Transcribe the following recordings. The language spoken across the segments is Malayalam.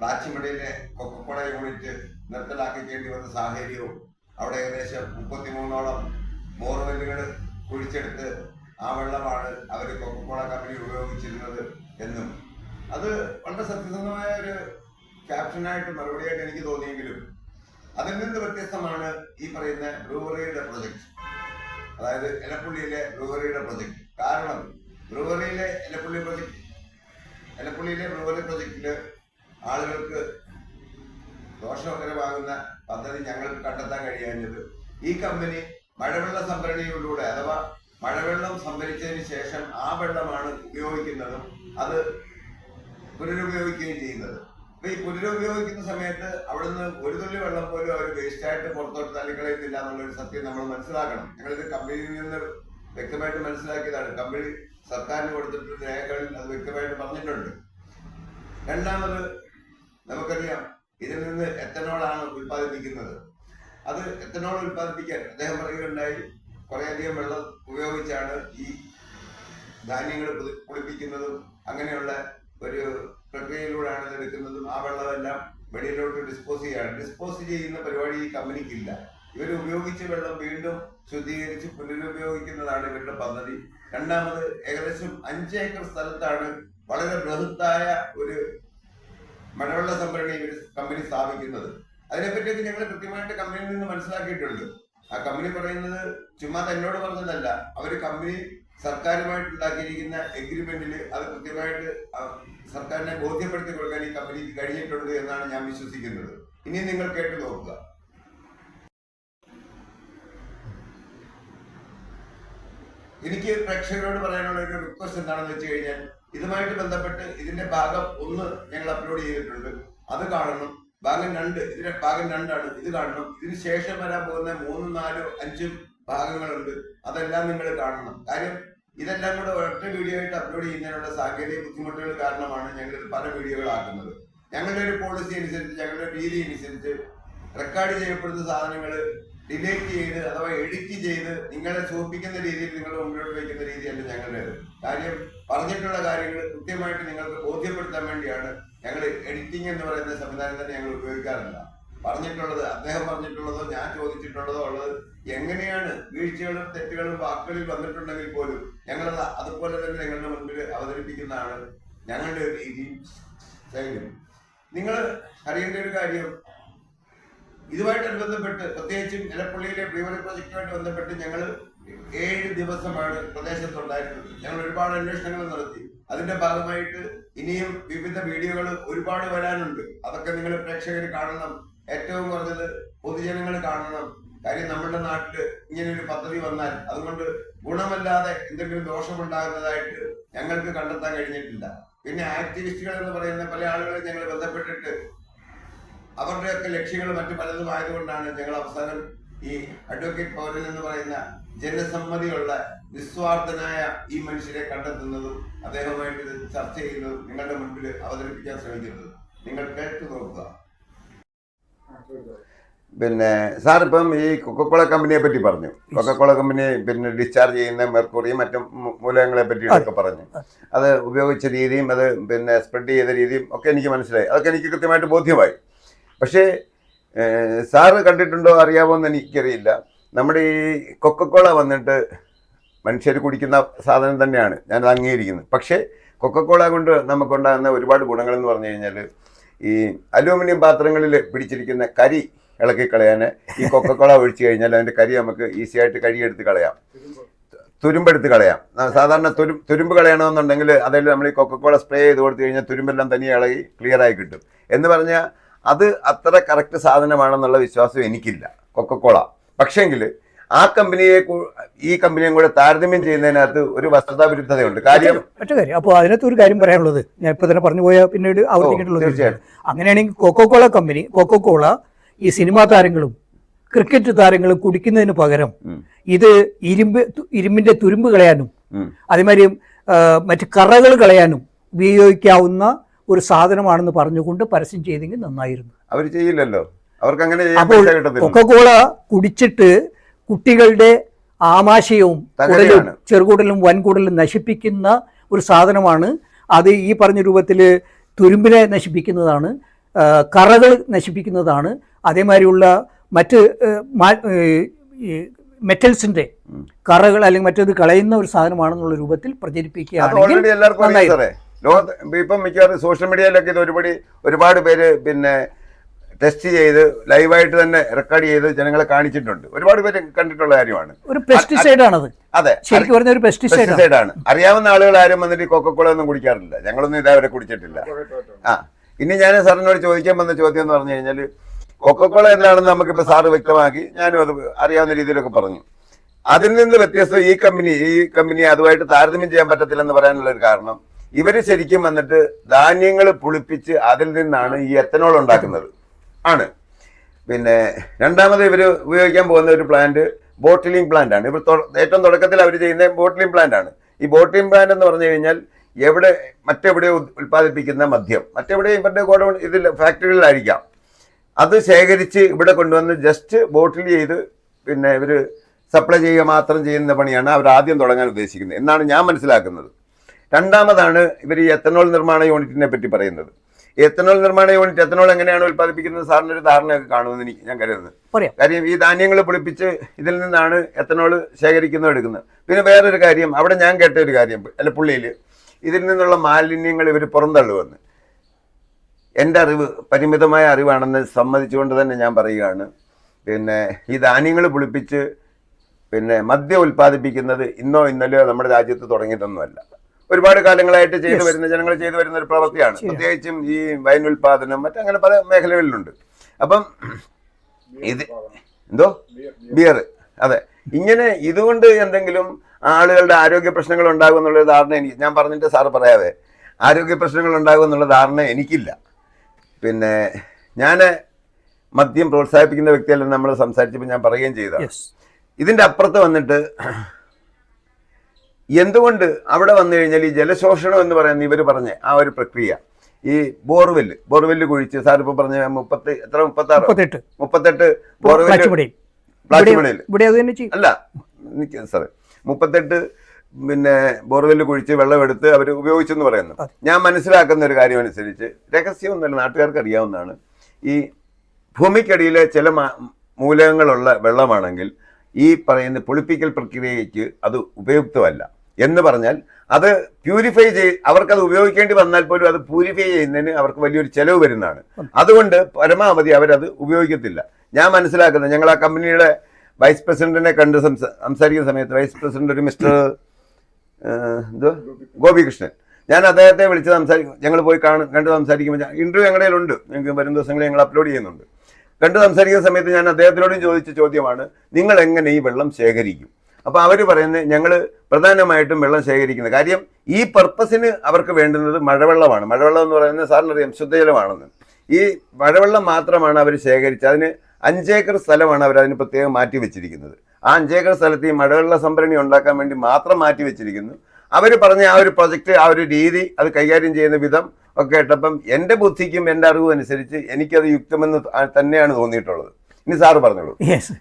പ്ലാച്ചിമടയിലെ കൊക്കപ്പട യൂണിറ്റ് നിർത്തലാക്കിക്കേണ്ടി വന്ന സാഹചര്യവും അവിടെ ഏകദേശം മുപ്പത്തിമൂന്നോളം ബോർവെല്ലുകൾ കുഴിച്ചെടുത്ത് ആ വെള്ളമാണ് അവർ കൊക്കക്കോള കമ്പനി ഉപയോഗിച്ചിരുന്നത് എന്നും. അത് വളരെ സത്യസന്ധമായ ഒരു ക്യാപ്ഷനായിട്ട് മറുപടിയായിട്ട് എനിക്ക് തോന്നിയെങ്കിലും അതിൽ നിന്ന് വ്യത്യസ്തമാണ് ഈ പറയുന്ന ബ്രൂവറിയുടെ പ്രൊജക്ട്. അതായത് എലപ്പുള്ളിയിലെ ബ്രൂവറിയുടെ പ്രൊജക്ട്. കാരണം ബ്രൂവറിയിലെ എലപ്പുള്ളി പ്രൊജക്ട് എലപ്പുള്ളിയിലെ ബ്രൂവറി പ്രൊജക്റ്റിൽ ആളുകൾക്ക് ദോഷകരമാകുന്ന പദ്ധതി ഞങ്ങൾക്ക് കണ്ടെത്താൻ കഴിയാഞ്ഞത് ഈ കമ്പനി മഴവെള്ള സംഭരണിയിലൂടെ അഥവാ മഴവെള്ളം സംഭരിച്ചതിന് ശേഷം ആ വെള്ളമാണ് ഉപയോഗിക്കുന്നതും അത് പുനരുപയോഗിക്കുകയും ചെയ്യുന്നത്. അപ്പൊ ഈ പുനരുപയോഗിക്കുന്ന സമയത്ത് അവിടുന്ന് ഒരു തുള്ളി വെള്ളം പോലും അവർ വേസ്റ്റായിട്ട് പുറത്തോട്ട് തള്ളിക്കളയുന്നില്ല എന്നുള്ളൊരു സത്യം നമ്മൾ മനസ്സിലാക്കണം. ഞങ്ങളിത് കമ്പനിയിൽ നിന്ന് വ്യക്തമായിട്ട് മനസ്സിലാക്കിയതാണ്. കമ്പനി സർക്കാരിന് കൊടുത്തിട്ടുള്ള രേഖകളിൽ അത് വ്യക്തമായിട്ട് പറഞ്ഞിട്ടുണ്ട്. രണ്ടാമത് നമുക്കറിയാം ഇതിൽ നിന്ന് എത്തനോളാണ് ഉൽപ്പാദിപ്പിക്കുന്നത്. അത് എത്തനോൾ ഉൽപ്പാദിപ്പിക്കാൻ അദ്ദേഹം പറയുകയുണ്ടായി കുറേയധികം വെള്ളം ഉപയോഗിച്ചാണ് ഈ ധാന്യങ്ങൾ കുളിപ്പിക്കുന്നതും അങ്ങനെയുള്ള ഒരു പ്രക്രിയയിലൂടെയാണ് ഇത് എടുക്കുന്നതും. ആ വെള്ളമെല്ലാം വെളിയിലോട്ട് ഡിസ്പോസ് ചെയ്യാണ് ഡിസ്പോസ് ചെയ്യുന്ന പരിപാടി ഈ കമ്പനിക്കില്ല. ഇവർ ഉപയോഗിച്ച വെള്ളം വീണ്ടും ശുദ്ധീകരിച്ച് പുനരുപയോഗിക്കുന്നതാണ് ഇവരുടെ പദ്ധതി. രണ്ടാമത് ഏകദേശം അഞ്ച് ഏക്കർ സ്ഥലത്താണ് വളരെ ബൃഹത്തായ ഒരു മഴവെള്ള സംഭരണി ഇവർ കമ്പനി സ്ഥാപിക്കുന്നത്. അതിനെപ്പറ്റിയൊക്കെ ഞങ്ങൾ കൃത്യമായിട്ട് കമ്പനിയിൽ നിന്ന് മനസ്സിലാക്കിയിട്ടുണ്ട്. ആ കമ്പനി പറയുന്നത് ചുമ്മാ തന്നോട് പറഞ്ഞതല്ല. അവർ കമ്പനി സർക്കാരുമായിട്ട് ഉണ്ടാക്കിയിരിക്കുന്ന എഗ്രിമെന്റിൽ അത് കൃത്യമായിട്ട് സർക്കാരിനെ ബോധ്യപ്പെടുത്തി കൊടുക്കാൻ ഈ കമ്പനിക്ക് കഴിഞ്ഞിട്ടുണ്ട് എന്നാണ് ഞാൻ വിശ്വസിക്കുന്നത്. ഇനി നിങ്ങൾ കേട്ടു നോക്കുക. എനിക്ക് പ്രേക്ഷകരോട് പറയാനുള്ള ഒരു റിക്വസ്റ്റ് എന്താണെന്ന് വെച്ച് കഴിഞ്ഞാൽ ഇതുമായിട്ട് ബന്ധപ്പെട്ട് ഇതിന്റെ ഭാഗം ഒന്ന് ഞങ്ങൾ അപ്ലോഡ് ചെയ്തിട്ടുണ്ട്. അത് കാണണം. ഭാഗം രണ്ട് ഇതിന്റെ ഭാഗം രണ്ടാണ്. ഇത് കാണണം. ഇതിന് ശേഷം വരാൻ പോകുന്ന മൂന്നും നാലും അഞ്ചും ഭാഗങ്ങളുണ്ട്. അതെല്ലാം നിങ്ങൾ കാണണം. കാര്യം ഇതെല്ലാം കൂടെ ഒറ്റ വീഡിയോ ആയിട്ട് അപ്ലോഡ് ചെയ്യുന്നതിനുള്ള സാങ്കേതിക ബുദ്ധിമുട്ടുകൾ കാരണമാണ് ഞങ്ങൾ ഇത് പല വീഡിയോകളാക്കുന്നത് ഞങ്ങളുടെ ഒരു പോളിസി അനുസരിച്ച് ഞങ്ങളുടെ രീതി അനുസരിച്ച് റെക്കോർഡ് ചെയ്യപ്പെടുന്ന സാധനങ്ങൾ ഡിലീറ്റ് ചെയ്ത് അഥവാ എഡിറ്റ് ചെയ്ത് നിങ്ങളെ സൂചിപ്പിക്കുന്ന രീതിയിൽ നിങ്ങൾ മുന്നോട്ട് വയ്ക്കുന്ന രീതിയല്ല ഞങ്ങളുടേത്. കാര്യം പറഞ്ഞിട്ടുള്ള കാര്യങ്ങൾ കൃത്യമായിട്ട് നിങ്ങൾക്ക് ബോധ്യപ്പെടുത്താൻ വേണ്ടിയാണ് ഞങ്ങൾ എഡിറ്റിംഗ് എന്ന് പറയുന്ന സംവിധാനം തന്നെ ഞങ്ങൾ ഉപയോഗിക്കാറില്ല പറഞ്ഞിട്ടുള്ളത് അദ്ദേഹം പറഞ്ഞിട്ടുള്ളതോ ഞാൻ ചോദിച്ചിട്ടുള്ളതോ ഉള്ളത് എങ്ങനെയാണ് വീഴ്ചകളും തെറ്റുകളും വാക്കുകളിൽ വന്നിട്ടുണ്ടെങ്കിൽ പോലും ഞങ്ങളത് അതുപോലെ തന്നെ ഞങ്ങളുടെ മുൻപിൽ അവതരിപ്പിക്കുന്നതാണ് ഞങ്ങളുടെ ഒരു രീതിയും ശൈലിയും. നിങ്ങൾ അറിയേണ്ട ഒരു കാര്യം ഇതുമായിട്ട് ബന്ധപ്പെട്ട് പ്രത്യേകിച്ചും എലപ്പള്ളിയിലെ ബ്രീവറി പ്രോജക്റ്റുമായിട്ട് ബന്ധപ്പെട്ട് ഞങ്ങൾ ഏഴ് ദിവസമാണ് പ്രദേശത്തുണ്ടായിരുന്നത്. ഞങ്ങൾ ഒരുപാട് അന്വേഷണങ്ങൾ നടത്തി. അതിന്റെ ഭാഗമായിട്ട് ഇനിയും വിവിധ വീഡിയോകൾ ഒരുപാട് വരാനുണ്ട്. അതൊക്കെ നിങ്ങൾ പ്രേക്ഷകർ കാണണം. ഏറ്റവും കുറഞ്ഞത് പൊതുജനങ്ങൾ കാണണം. കാര്യം നമ്മുടെ നാട്ടിൽ ഇങ്ങനെ ഒരു പദ്ധതി വന്നാൽ അതുകൊണ്ട് ഗുണമല്ലാതെ എന്തെങ്കിലും ദോഷമുണ്ടാകുന്നതായിട്ട് ഞങ്ങൾക്ക് കണ്ടെത്താൻ കഴിഞ്ഞിട്ടില്ല. പിന്നെ ആക്ടിവിസ്റ്റുകൾ എന്ന് പറയുന്ന പല ആളുകളെ ഞങ്ങൾ ബന്ധപ്പെട്ടിട്ട് അവരുടെയൊക്കെ ലക്ഷ്യങ്ങൾ മറ്റു പലതും ആയതുകൊണ്ടാണ് ഞങ്ങൾ അവസാനം ഈ അഡ്വക്കേറ്റ് പൗരൻ എന്ന് പറയുന്ന ജനസമ്മതിയുള്ള നിസ്വാർത്ഥനായ ഈ മനുഷ്യരെ കണ്ടെത്തുന്നതും അദ്ദേഹവുമായിട്ട് ചർച്ച ചെയ്യുന്നതും നിങ്ങളുടെ മുൻപിൽ അവതരിപ്പിക്കാൻ ശ്രമിക്കുന്നത്. നിങ്ങൾ കേട്ടു നോക്കുക. പിന്നെ സാർ ഇപ്പം ഈ കൊക്കക്കോള കമ്പനിയെ പറ്റി പറഞ്ഞു. കൊക്കക്കോള കമ്പനി പിന്നെ ഡിസ്ചാർജ് ചെയ്യുന്ന മെർക്കുറിയും മറ്റും മൂലകങ്ങളെ പറ്റിയൊക്കെ പറഞ്ഞു. അത്. ഉപയോഗിച്ച രീതിയും അത് പിന്നെ സ്പ്രെഡ് ചെയ്ത രീതിയും ഒക്കെ എനിക്ക് മനസ്സിലായി. അതൊക്കെ എനിക്ക് കൃത്യമായിട്ട് ബോധ്യമായി. പക്ഷേ സാറ് കണ്ടിട്ടുണ്ടോ അറിയാമോ എന്ന് എനിക്കറിയില്ല. നമ്മുടെ ഈ കൊക്കക്കോള വന്നിട്ട് മനുഷ്യർ കുടിക്കുന്ന സാധനം തന്നെയാണ്. ഞാനത് അംഗീകരിക്കുന്നത് പക്ഷേ കൊക്കക്കോള കൊണ്ട് നമുക്കുണ്ടാകുന്ന ഒരുപാട് ഗുണങ്ങളെന്ന് പറഞ്ഞു കഴിഞ്ഞാൽ ഈ അലൂമിനിയം പാത്രങ്ങളിൽ പിടിച്ചിരിക്കുന്ന കരി ഇളക്കി കളയാൻ ഈ കൊക്കക്കോള ഒഴിച്ചു കഴിഞ്ഞാൽ അതിന്റെ കരി നമുക്ക് ഈസി ആയിട്ട് കഴുകിയെടുത്ത് കളയാം. തുരുമ്പെടുത്ത് കളയാം. സാധാരണ തുരു തുരുമ്പ് കളയണമെന്നുണ്ടെങ്കിൽ അതിൽ നമ്മൾ ഈ കൊക്കക്കോള സ്പ്രേ ചെയ്ത് കൊടുത്തു കഴിഞ്ഞാൽ തുരുമ്പെല്ലാം തനിയെ ഇളകി ക്ലിയറായി കിട്ടും. എന്ന് പറഞ്ഞാൽ അത് അത്ര കറക്റ്റ് സാധനമാണെന്നുള്ള വിശ്വാസം എനിക്കില്ല. കൊക്കക്കോള പക്ഷേങ്കിൽ ആ കമ്പനിയെ ഈ കമ്പനിയും കൂടെ താരതമ്യം ചെയ്യുന്നതിനകത്ത് ഒരു വസ്തുതാ വിരുദ്ധതയുണ്ട്. കാര്യം മറ്റു കാര്യം. അപ്പോൾ അതിനകത്ത് ഒരു കാര്യം പറയാനുള്ളത്. ഞാൻ ഇപ്പോൾ തന്നെ പറഞ്ഞു പോയ പിന്നീട് ആവർത്തിക്കേണ്ടുള്ളത് തീർച്ചയായും. അങ്ങനെയാണെങ്കിൽ Coca Cola company Coca Cola ഈ സിനിമാ താരങ്ങളും ക്രിക്കറ്റ് താരങ്ങളും കുടിക്കുന്നതിന് പകരം ഇത് ഇരുമ്പ് ഇരുമ്പിന്റെ തുരുമ്പ് കളയാനും. അതേമാതിരി മറ്റ് കറകൾ കളയാനും ഉപയോഗിക്കാവുന്ന ഒരു സാധനമാണെന്ന് പറഞ്ഞുകൊണ്ട് പരസ്യം ചെയ്തെങ്കിൽ നന്നായിരുന്നു. അവർ ചെയ്യില്ലല്ലോ. അവർക്ക് അങ്ങനെ അപ്പോൾ കൊക്കകോള കൊക്കക്കോള കുടിച്ചിട്ട് കുട്ടികളുടെ ആമാശയവും കുടലും. ചെറുകുടലും വൻകുടലും നശിപ്പിക്കുന്ന ഒരു സാധനമാണ്. അത് ഈ പറഞ്ഞ രൂപത്തിൽ തുരുമ്പിനെ നശിപ്പിക്കുന്നതാണ് കറകൾ നശിപ്പിക്കുന്നതാണ്. അതേമാതിരിയുള്ള മറ്റ് മെറ്റൽസിന്റെ കറകൾ അല്ലെങ്കിൽ മറ്റേത് കളയുന്ന ഒരു സാധനമാണെന്നുള്ള രൂപത്തിൽ പ്രചരിപ്പിക്കുകയാണെങ്കിൽ ലോകത്ത് ഇപ്പം മിക്കവാറും സോഷ്യൽ മീഡിയയിലൊക്കെ ഇത് ഒരുപടി ഒരുപാട് പേര് പിന്നെ ടെസ്റ്റ് ചെയ്ത് ലൈവായിട്ട് തന്നെ റെക്കോർഡ് ചെയ്ത് ജനങ്ങളെ കാണിച്ചിട്ടുണ്ട്. ഒരുപാട് പേര് കണ്ടിട്ടുള്ള കാര്യമാണ്. ഒരു പെസ്റ്റിസൈഡ് ആണത്. അതെ. ശരിക്കും പറഞ്ഞ ഒരു പെസ്റ്റിസൈഡ് ആണ്. അറിയാവുന്ന ആളുകൾ ആരും വന്നിട്ട് കൊക്കക്കോള ഒന്നും കുടിക്കാറില്ല. ഞങ്ങളൊന്നും ഇതേവരെ കുടിച്ചിട്ടില്ല. ആ. ഇനി ഞാൻ സാറിനോട് ചോദിക്കാൻ വന്ന ചോദ്യം എന്ന് പറഞ്ഞു കഴിഞ്ഞാൽ കൊക്കക്കോള എന്താണെന്ന് നമുക്കിപ്പോൾ സാറ് വ്യക്തമാക്കി. ഞാനും അത് അറിയാവുന്ന രീതിയിലൊക്കെ പറഞ്ഞു. അതിൽ നിന്ന് വ്യത്യസ്തം ഈ കമ്പനി ഈ കമ്പനി അതുമായിട്ട് താരതമ്യം ചെയ്യാൻ പറ്റത്തില്ലെന്ന് പറയാനുള്ള ഒരു കാരണം ഇവർ ശരിക്കും വന്നിട്ട് ധാന്യങ്ങൾ പുളിപ്പിച്ച് അതിൽ നിന്നാണ് ഈ എത്തനോൾ ഉണ്ടാക്കുന്നത്. ആണ്. പിന്നെ രണ്ടാമത് ഇവർ ഉപയോഗിക്കാൻ പോകുന്ന ഒരു പ്ലാന്റ് ബോട്ടിലിംഗ് പ്ലാന്റ് ആണ്. ഇവർ ഏറ്റവും തുടക്കത്തിൽ അവർ ചെയ്യുന്ന ബോട്ടിലിംഗ് പ്ലാന്റ് ആണ്. ഈ ബോട്ടിലിംഗ് പ്ലാന്റ് എന്ന് പറഞ്ഞു കഴിഞ്ഞാൽ എവിടെ മറ്റെവിടെ ഉൽപ്പാദിപ്പിക്കുന്ന മദ്യം. മറ്റെവിടെ ഇവരുടെ ഗോഡൗൺ ഇതിൽ ഫാക്ടറികളിലായിരിക്കാം അത് ശേഖരിച്ച് ഇവിടെ കൊണ്ടുവന്ന് ജസ്റ്റ് ബോട്ടിൽ ചെയ്ത് പിന്നെ ഇവർ സപ്ലൈ ചെയ്യുക മാത്രം ചെയ്യുന്ന പണിയാണ് അവർ ആദ്യം തുടങ്ങാൻ ഉദ്ദേശിക്കുന്നത്. എന്നാണ് ഞാൻ മനസ്സിലാക്കുന്നത്. രണ്ടാമതാണ് ഇവർ ഈ എത്തനോൾ നിർമ്മാണ യൂണിറ്റിനെ പറ്റി പറയുന്നത്. എത്തനോൾ നിർമ്മാണ യൂണിറ്റ് എത്തനോൾ എങ്ങനെയാണ് ഉൽപ്പാദിപ്പിക്കുന്നത്? സാറിന് ഒരു ധാരണയൊക്കെ കാണുമെന്ന് എനിക്ക് ഞാൻ കരുതുന്നത് കാര്യം ഈ ധാന്യങ്ങൾ പൊളിപ്പിച്ച് ഇതിൽ നിന്നാണ് എത്തനോൾ ശേഖരിക്കുന്നത് എടുക്കുന്നത്. പിന്നെ വേറൊരു കാര്യം അവിടെ ഞാൻ കേട്ട ഒരു കാര്യം അല്ല പുള്ളിയിൽ ഇതിൽ നിന്നുള്ള മാലിന്യങ്ങൾ ഇവർ പുറന്തള്ളുവെന്ന് എന്റെ അറിവ് പരിമിതമായ അറിവാണെന്ന് സമ്മതിച്ചുകൊണ്ട് തന്നെ ഞാൻ പറയുകയാണ്. പിന്നെ ഈ ധാന്യങ്ങൾ പുളിപ്പിച്ച് പിന്നെ മദ്യം ഉൽപ്പാദിപ്പിക്കുന്നത് ഇന്നോ ഇന്നലെയോ നമ്മുടെ രാജ്യത്ത് തുടങ്ങിയിട്ടൊന്നുമല്ല ഒരുപാട് കാലങ്ങളായിട്ട് ചെയ്തു വരുന്ന ജനങ്ങൾ ചെയ്തു വരുന്ന ഒരു പ്രവൃത്തിയാണ്. പ്രത്യേകിച്ചും ഈ വൈൻ ഉൽപാദനം മറ്റങ്ങനെ പല മേഖലകളിലുണ്ട്. അപ്പം ഇത് എന്തോ? ബിയർ. അതെ. ഇങ്ങനെ ഇതുകൊണ്ട് എന്തെങ്കിലും ആളുകളുടെ ആരോഗ്യ പ്രശ്നങ്ങൾ ഉണ്ടാകും എന്നുള്ള ധാരണ എനിക്ക് ഞാൻ പറഞ്ഞിട്ട് സാറ് പറയാതെ ആരോഗ്യ പ്രശ്നങ്ങൾ ഉണ്ടാകും എന്നുള്ള ധാരണ എനിക്കില്ല. പിന്നെ ഞാൻ മദ്യം പ്രോത്സാഹിപ്പിക്കുന്ന വ്യക്തിയല്ലെന്ന് നമ്മൾ സംസാരിച്ചപ്പോൾ ഞാൻ പറയുകയും ചെയ്ത ഇതിന്റെ അപ്പുറത്ത് വന്നിട്ട് എന്തുകൊണ്ട് അവിടെ വന്നു കഴിഞ്ഞാൽ ഈ ജലശോഷണം എന്ന് പറയുന്ന ഇവർ പറഞ്ഞ ആ ഒരു പ്രക്രിയ ഈ ബോർവെല്ല് ബോർവെല്ല് കുഴിച്ച് സാർ ഇപ്പൊ പറഞ്ഞ മുപ്പത്തി എത്ര മുപ്പത്താറ്? മുപ്പത്തെട്ട്. മുപ്പത്തെട്ട് ബോർവെല്ല് അല്ല സാറേ മുപ്പത്തെട്ട് പിന്നെ ബോർവെല്ല് കുഴിച്ച് വെള്ളമെടുത്ത് അവർ ഉപയോഗിച്ചെന്ന് പറയുന്നു. ഞാൻ മനസ്സിലാക്കുന്ന ഒരു കാര്യം അനുസരിച്ച് രഹസ്യമൊന്നുമല്ല നാട്ടുകാർക്ക് അറിയാവുന്നതാണ്. ഈ ഭൂമിക്കടിയിലെ ചില മൂലകങ്ങളുള്ള വെള്ളമാണെങ്കിൽ ഈ പറയുന്ന പൊളിപ്പിക്കൽ പ്രക്രിയയ്ക്ക് അത് ഉപയുക്തമല്ല. എന്ന് പറഞ്ഞാൽ അത് പ്യൂരിഫൈ ചെയ് അവർക്കത് ഉപയോഗിക്കേണ്ടി വന്നാൽ പോലും അത് പ്യൂരിഫൈ ചെയ്യുന്നതിന് അവർക്ക് വലിയൊരു ചെലവ് വരുന്നതാണ്. അതുകൊണ്ട് പരമാവധി അവരത് ഉപയോഗിക്കത്തില്ല. ഞാൻ മനസ്സിലാക്കുന്നത് ഞങ്ങൾ ആ കമ്പനിയുടെ വൈസ് പ്രസിഡന്റിനെ കണ്ട് സംസ- സംസാരിക്കുന്ന സമയത്ത് വൈസ് പ്രസിഡന്റ് ഒരു മിസ്റ്റർ എന്തോ? ഗോപികൃഷ്ണൻ. ഞാൻ അദ്ദേഹത്തെ വിളിച്ച് സംസാരിക്കും ഞങ്ങൾ പോയി കാണും കണ്ട് സംസാരിക്കുമ്പോൾ ഇന്റർവ്യൂ ഞങ്ങളുടെ ഉണ്ട് ഞങ്ങൾക്ക് വരും ദിവസങ്ങളിൽ ഞങ്ങൾ അപ്ലോഡ് ചെയ്യുന്നുണ്ട്. കണ്ട് സംസാരിക്കുന്ന സമയത്ത് ഞാൻ അദ്ദേഹത്തിനോടും ചോദിച്ച ചോദ്യമാണ് നിങ്ങൾ എങ്ങനെ ഈ വെള്ളം ശേഖരിക്കും? അപ്പോൾ അവർ പറയുന്നത് ഞങ്ങൾ പ്രധാനമായിട്ടും വെള്ളം ശേഖരിക്കുന്നത്. കാര്യം ഈ പർപ്പസിന് അവർക്ക് വേണ്ടുന്നത് മഴവെള്ളമാണ്. മഴവെള്ളം എന്ന് പറയുന്നത് സാറിനറിയാം ശുദ്ധജലമാണെന്ന്. ഈ മഴവെള്ളം മാത്രമാണ് അവർ ശേഖരിച്ച് അതിന് അഞ്ചേക്കർ സ്ഥലമാണ് അവർ അതിന് പ്രത്യേകം മാറ്റി വെച്ചിരിക്കുന്നത്. ആ അഞ്ചേക്കർ സ്ഥലത്ത് ഈ മഴവെള്ള സംഭരണി ഉണ്ടാക്കാൻ വേണ്ടി മാത്രം മാറ്റി വെച്ചിരിക്കുന്നു. അവർ പറഞ്ഞ ആ ഒരു പ്രൊജക്റ്റ് ആ ഒരു രീതി അത് കൈകാര്യം ചെയ്യുന്ന വിധം ഒക്കെ കേട്ടപ്പം എന്റെ ബുദ്ധിക്കും എന്റെ അറിവും അനുസരിച്ച് എനിക്കത് യുക്തമെന്ന് തന്നെയാണ് തോന്നിയിട്ടുള്ളത്. ഇനി സാറ് പറഞ്ഞോളൂ. യെസ്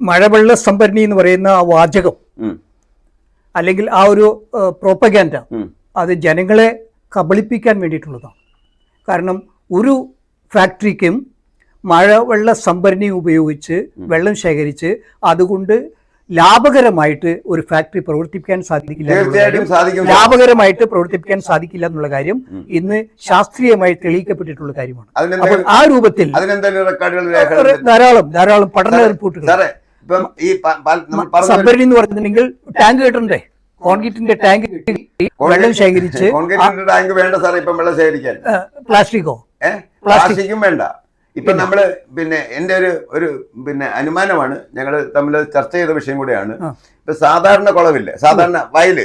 മഴവെള്ള സംഭരണി എന്ന് പറയുന്ന ആ വാചകം അല്ലെങ്കിൽ ആ ഒരു പ്രോപ്പഗാൻഡ അത് ജനങ്ങളെ കബളിപ്പിക്കാൻ വേണ്ടിയിട്ടുള്ളതാണ്. കാരണം ഒരു ഫാക്ടറിക്കും മഴവെള്ള സംഭരണി ഉപയോഗിച്ച് വെള്ളം ശേഖരിച്ച് അതുകൊണ്ട് ലാഭകരമായിട്ട് ഒരു ഫാക്ടറി പ്രവർത്തിപ്പിക്കാൻ സാധിക്കില്ല. ലാഭകരമായിട്ട് പ്രവർത്തിപ്പിക്കാൻ സാധിക്കില്ല എന്നുള്ള കാര്യം ഇന്ന് ശാസ്ത്രീയമായി തെളിയിക്കപ്പെട്ടിട്ടുള്ള കാര്യമാണ്. അപ്പോൾ ആ രൂപത്തിൽ ധാരാളം ധാരാളം പഠന റിപ്പോർട്ടുകൾ. ഇപ്പം ഈ നമ്മൾ എന്ന് പറഞ്ഞിട്ടുണ്ടെങ്കിൽ ടാങ്ക് കെട്ടണ്ടേ കോൺക്രീറ്റിന്റെ ടാങ്ക് കെട്ടി വെള്ളം ശേഖരിച്ച് കോൺക്രീറ്റിന്റെ ടാങ്ക് വേണ്ട സാറേ ഇപ്പം വെള്ളം ശേഖരിക്കാൻ. പ്ലാസ്റ്റിക്കോ? പ്ലാസ്റ്റിക്കും വേണ്ട. ഇപ്പൊ നമ്മൾ പിന്നെ എന്റെ ഒരു ഒരു പിന്നെ അനുമാനമാണ് ഞങ്ങൾ തമ്മിൽ ചർച്ച ചെയ്ത വിഷയം കൂടെയാണ്. ഇപ്പൊ സാധാരണ കുളവില്ല? സാധാരണ വയൽ.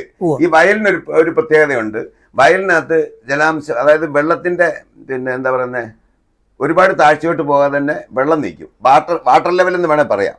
ഈ വയലിന് ഒരു ഒരു പ്രത്യേകതയുണ്ട്. വയലിനകത്ത് ജലാംശം അതായത് വെള്ളത്തിന്റെ പിന്നെ എന്താ പറയുന്നത് ഒരുപാട് താഴ്ചയോട്ട് പോകാതെ തന്നെ വെള്ളം നീക്കും വാട്ടർ വാട്ടർ ലെവൽ എന്ന് വേണേൽ പറയാം.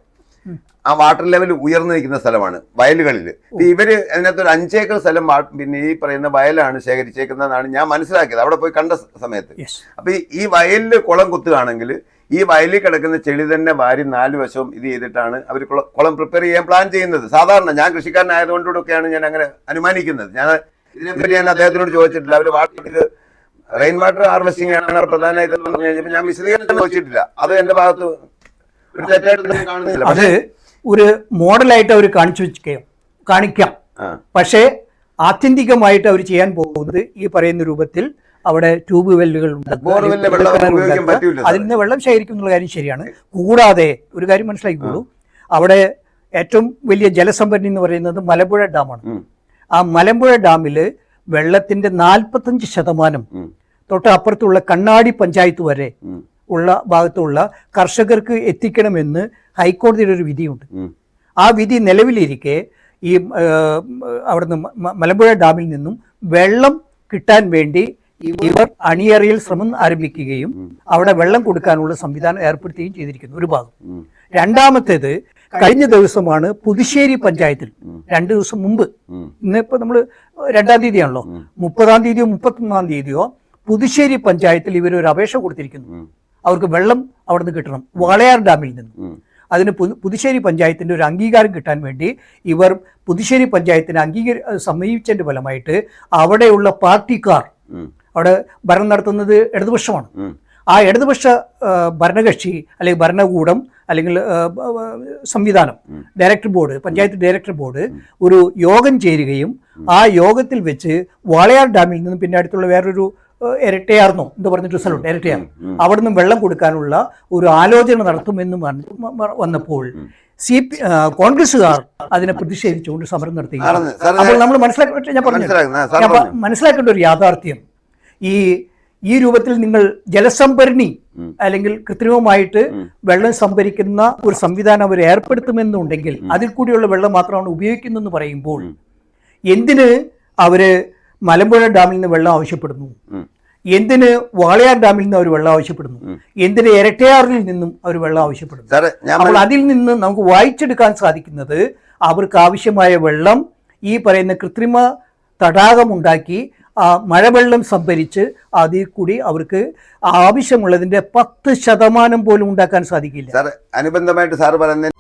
ആ വാട്ടർ ലെവൽ ഉയർന്നു നിൽക്കുന്ന സ്ഥലമാണ് വയലുകളിൽ ഇവർ അതിനകത്ത് ഒരു അഞ്ചേക്കർ സ്ഥലം പിന്നെ ഈ പറയുന്ന വയലാണ് ശേഖരിച്ചേക്കുന്നതെന്നാണ് ഞാൻ മനസ്സിലാക്കിയത്. അവിടെ പോയി കണ്ട സമയത്ത്. അപ്പൊ ഈ- വയലിൽ കുളം കുത്തുകയാണെങ്കിൽ ഈ വയലിൽ കിടക്കുന്ന ചെളി തന്നെ വാരി നാല് വശവും ഇത് ചെയ്തിട്ടാണ് അവർ കുളം പ്രിപ്പയർ ചെയ്യാൻ പ്ലാൻ ചെയ്യുന്നത്. സാധാരണ ഞാൻ കൃഷിക്കാരനായതുകൊണ്ടൊക്കെയാണ് ഞാൻ അങ്ങനെ അനുമാനിക്കുന്നത്. ഞാൻ ഇതിനെപ്പറ്റി ഞാൻ അദ്ദേഹത്തിനോട് ചോദിച്ചിട്ടില്ല. അവർ വാട്ടർ ഇത് റെയിൻ വാട്ടർ ഹാർവെസ്റ്റിംഗ് ആണ് പ്രധാനമായിട്ട് ഞാൻ വിശദീകരണം ചോദിച്ചിട്ടില്ല. അത് എന്റെ ഭാഗത്ത് ഒരു തെറ്റായിട്ട് ഞാൻ കാണുന്നില്ല അത് ഒരു മോഡലായിട്ട് അവർ കാണിച്ചു വെച്ചേക്കാം. കാണിക്കാം. പക്ഷേ ആത്യന്തികമായിട്ട് അവർ ചെയ്യാൻ പോകുന്നത് ഈ പറയുന്ന രൂപത്തിൽ അവിടെ ട്യൂബ് വെല്ലുകൾ ഉണ്ട്. അതിൽ നിന്ന് വെള്ളം ശേഖരിക്കും എന്നുള്ള കാര്യം ശരിയാണ്. കൂടാതെ ഒരു കാര്യം മനസ്സിലാക്കിക്കോളൂ. അവിടെ ഏറ്റവും വലിയ ജലസംഭരണി എന്ന് പറയുന്നത് മലമ്പുഴ ഡാമാണ്. ആ മലമ്പുഴ ഡാമിൽ വെള്ളത്തിന്റെ നാൽപ്പത്തഞ്ച് ശതമാനം തൊട്ടപ്പുറത്തുള്ള തൊട്ട് അപ്പുറത്തുള്ള കണ്ണാടി പഞ്ചായത്ത് വരെ. ഉള്ള ഭാഗത്തുള്ള കർഷകർക്ക് എത്തിക്കണമെന്ന് ഹൈക്കോടതിയുടെ ഒരു വിധിയുണ്ട്. ആ വിധി നിലവിലിരിക്കെ ഈ അവിടുന്ന് മലമ്പുഴ ഡാമിൽ നിന്നും വെള്ളം കിട്ടാൻ വേണ്ടി ഇവർ അണിയറയിൽ ശ്രമം ആരംഭിക്കുകയും അവിടെ വെള്ളം കൊടുക്കാനുള്ള സംവിധാനം ഏർപ്പെടുത്തുകയും ചെയ്തിരിക്കുന്നു ഒരു ഭാഗം. രണ്ടാമത്തേത് കഴിഞ്ഞ ദിവസമാണ് പുതുശ്ശേരി പഞ്ചായത്തിൽ രണ്ട് ദിവസം മുമ്പ്. ഇന്നിപ്പോ നമ്മൾ രണ്ടാം തീയതിയാണല്ലോ. മുപ്പതാം തീയതിയോ മുപ്പത്തൊന്നാം തീയതിയോ പുതുശ്ശേരി പഞ്ചായത്തിൽ ഇവർ ഒരു അപേക്ഷ കൊടുത്തിരിക്കുന്നു. അവർക്ക് വെള്ളം അവിടെ നിന്ന് കിട്ടണം. വളയാർ ഡാമിൽ നിന്ന്. അതിന് പുതുശ്ശേരി പഞ്ചായത്തിന്റെ ഒരു അംഗീകാരം കിട്ടാൻ വേണ്ടി ഇവർ പുതുശ്ശേരി പഞ്ചായത്തിന് അംഗീകരി സമീപിച്ചതിന്റെ ഫലമായിട്ട് അവിടെയുള്ള പാർട്ടിക്കാർ അവിടെ ഭരണം നടത്തുന്നത് ഇടതുപക്ഷമാണ്. ആ ഇടതുപക്ഷ ഭരണകക്ഷി അല്ലെങ്കിൽ ഭരണകൂടം അല്ലെങ്കിൽ സംവിധാനം director board panchayat director board ഒരു യോഗം ചേരുകയും ആ യോഗത്തിൽ വെച്ച് വാളയാർ ഡാമിൽ നിന്നും പിന്നെ അടുത്തുള്ള വേറൊരു ഇരട്ടയാർന്നോ എന്ന് പറഞ്ഞിട്ട് സ്ഥലമുണ്ട് ഇരട്ടയാർ അവിടെ നിന്നും വെള്ളം കൊടുക്കാനുള്ള ഒരു ആലോചന നടത്തുമെന്നും വന്ന് വന്നപ്പോൾ സി പി കോൺഗ്രസ്സുകാർ അതിനെ പ്രതിഷേധിച്ചുകൊണ്ട് സമരം നടത്തി അപ്പോൾ നമ്മൾ മനസ്സിലാക്കി ഞാൻ പറഞ്ഞു. മനസ്സിലാക്കേണ്ട ഒരു യാഥാർത്ഥ്യം. ഈ ഈ രൂപത്തിൽ നിങ്ങൾ ജലസംഭരണി അല്ലെങ്കിൽ കൃത്രിമമായിട്ട് വെള്ളം സംഭരിക്കുന്ന ഒരു സംവിധാനം അവർ ഏർപ്പെടുത്തുമെന്നുണ്ടെങ്കിൽ അതിൽ കൂടിയുള്ള വെള്ളം മാത്രമാണ് ഉപയോഗിക്കുന്നതെന്ന് പറയുമ്പോൾ എന്തിന് അവർ മലമ്പുഴ ഡാമിൽ നിന്ന് വെള്ളം ആവശ്യപ്പെടുന്നു. എന്തിന് വാളയാർ ഡാമിൽ നിന്ന് അവർ വെള്ളം ആവശ്യപ്പെടുന്നു? എന്തിന് ഇരട്ടയാറിൽ നിന്നും അവർ വെള്ളം ആവശ്യപ്പെടുന്നു? അപ്പോൾ അതിൽ നിന്ന് നമുക്ക് വായിച്ചെടുക്കാൻ സാധിക്കുന്നത് അവർക്ക് ആവശ്യമായ വെള്ളം ഈ പറയുന്ന കൃത്രിമ തടാകമുണ്ടാക്കി ആ മഴവെള്ളം സംഭരിച്ച് അതിൽ കൂടി അവർക്ക് ആവശ്യമുള്ളതിന്റെ പത്ത് ശതമാനം പോലും ഉണ്ടാക്കാൻ സാധിക്കില്ല. സാർ അനുബന്ധമായിട്ട് സാർ പറയുന്ന